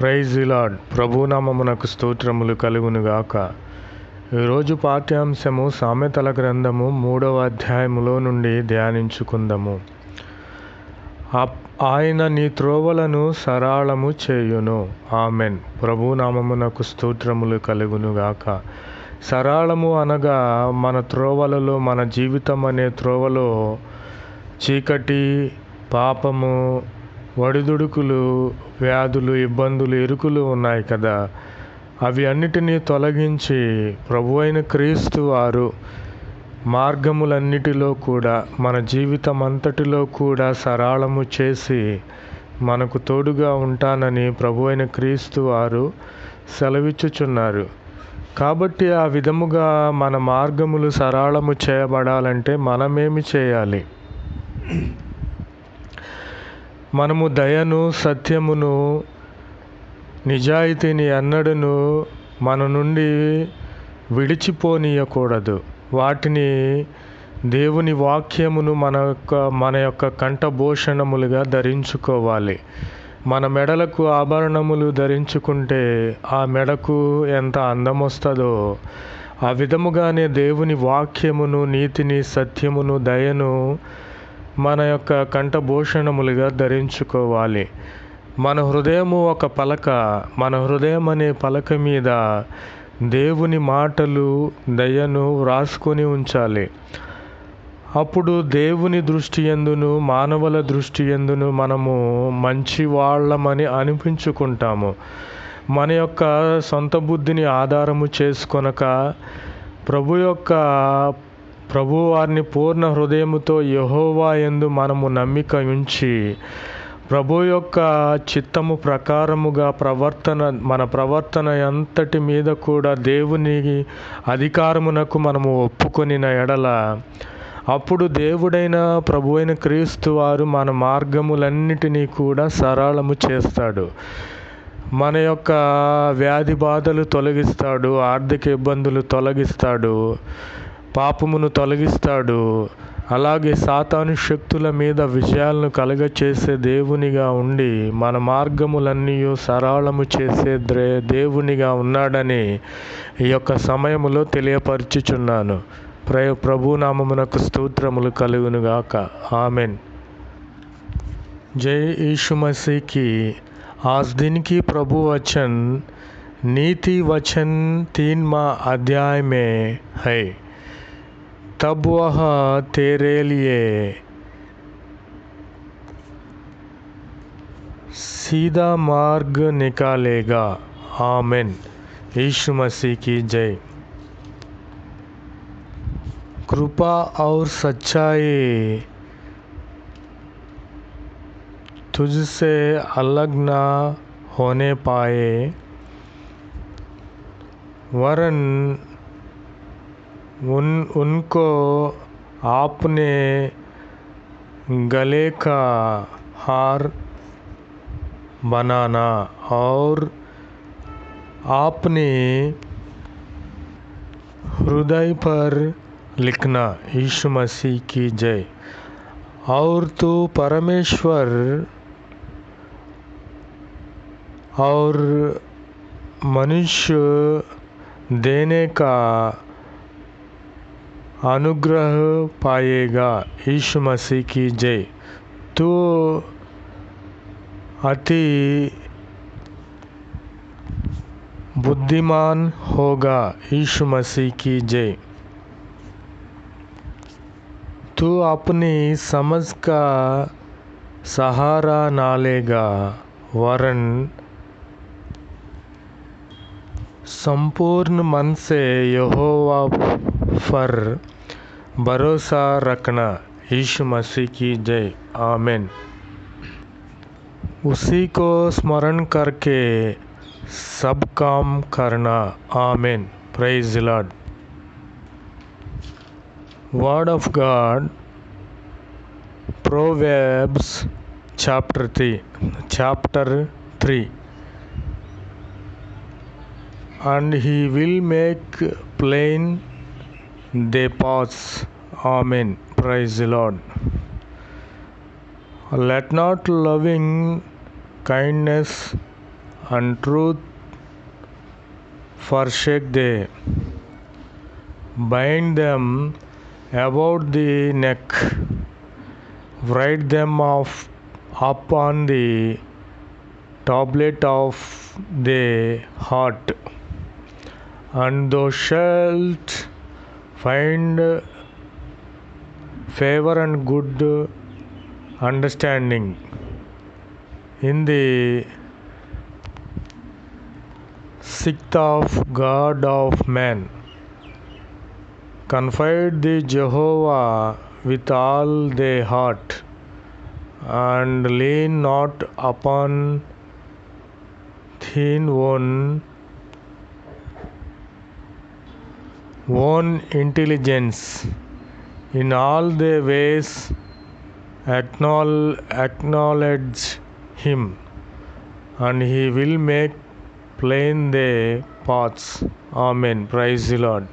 Praise ఇలాడ్ ప్రభునామమునకు స్తోత్రములు కలుగునుగాక. ఈరోజు పాఠ్యాంశము సామెతల గ్రంథము మూడవ అధ్యాయములో నుండి ధ్యానించుకుందాము. ఆయన నీ త్రోవలను సరళము చేయును. ఆమెన్. ప్రభునామమునకు స్తోత్రములు కలుగునుగాక. సరళము అనగా మన త్రోవలలో మన జీవితం అనే త్రోవలో చీకటి పాపము ఒడిదుడుకులు వ్యాధులు ఇబ్బందులు ఇరుకులు ఉన్నాయి కదా. అవి అన్నిటినీ తొలగించి ప్రభు అయిన క్రీస్తు వారు మార్గములన్నిటిలో కూడా మన జీవితం అంతటిలో కూడా సరళము చేసి మనకు తోడుగా ఉంటానని ప్రభు అయిన క్రీస్తు వారు సెలవిచ్చుచున్నారు. కాబట్టి ఆ విధముగా మన మార్గములు సరళము చేయబడాలంటే మనమేమి చేయాలి? మనము దయను సత్యమును నిజాయితీని ఎన్నడను మన నుండి విడిచిపోనీయకూడదు. వాటిని దేవుని వాక్యమును మన యొక్క మన యొక్క కంఠభూషణములుగా ధరించుకోవాలి. మన మెడలకు ఆభరణములు ధరించుకుంటే ఆ మెడకు ఎంత అందం వస్తుందో ఆ విధముగానే దేవుని వాక్యమును నీతిని సత్యమును దయను మన యొక్క కంఠభూషణములుగా ధరించుకోవాలి. మన హృదయము ఒక పలక మన హృదయం అనే పలక మీద దేవుని మాటలు దయను వ్రాసుకొని ఉంచాలి. అప్పుడు దేవుని దృష్టి ఎందును మానవుల దృష్టి ఎందును మనము మంచి వాళ్ళమని అనిపించుకుంటాము. మన యొక్క సొంత బుద్ధిని ఆధారము చేసుకొనక ప్రభు యొక్క ప్రభు వారిని పూర్ణ హృదయముతో యహోవా ఎందు మనము నమ్మిక ఉంచి ప్రభు యొక్క చిత్తము ప్రకారముగా ప్రవర్తన మన ప్రవర్తన అంతటి మీద కూడా దేవుని అధికారమునకు మనము ఒప్పుకొనిన ఎడల. అప్పుడు దేవుడైన ప్రభు అయిన క్రీస్తు వారు మన మార్గములన్నిటినీ కూడా సరళము చేస్తాడు. మన యొక్క వ్యాధి బాధలు తొలగిస్తాడు ఆర్థిక ఇబ్బందులు తొలగిస్తాడు. పాపమును తొలగిస్తాడు అలాగే సాతాను శక్తుల మీద విజయాలను కలగచేసే దేవునిగా ఉండి మన మార్గములన్నీ సరళము చేసే ద్రే దేవునిగా ఉన్నాడని ఈ యొక్క సమయములో తెలియపరచుచున్నాను ప్ర ప్రభునామమునకు స్తోత్రములు కలుగునుగాక ఆమెన్ जय यीशु मसीह की आज दिन की प्रभु वचन नीति वचन तीन माह अध्याय में है तब वह तेरे लिए। सीधा मार्ग निकालेगा। आमिन। यीशु मसीह की जय। कृपा और सच्चाई तुझसे अलग ना होने पाए, वरन उन, उनको आपने गले का हार बनाना और आपने हृदय पर लिखना, यीशु मसीह की जय। और तू परमेश्वर और मनुष्य देने का अनुग्रह पाएगा। यीशु मसीह की जय। तो अति बुद्धिमान होगा यीशु मसीह की जय। तू अपनी समझ का सहारा ना लेगा, वरन संपूर्ण मन से यहोवा पर भरोसा रखना यीशु मसीह की जय। आमेन। उसी को स्मरण करके सब काम करना। Amen. Praise Lord word of God Proverbs chapter 3 chapter 3 and he will make plain their paths amen. Praise the lord. Let not loving kindness and truth forsake they. Bind them about the neck, write them off upon the tablet of the heart, and thou shalt find uh, favor and good uh, understanding in the sight of God of man. Confide the Jehovah with all thy heart, and lean not upon thine own own intelligence. In all thy ways acknowledge him, and he will make plain thy paths. Amen. Praise the Lord.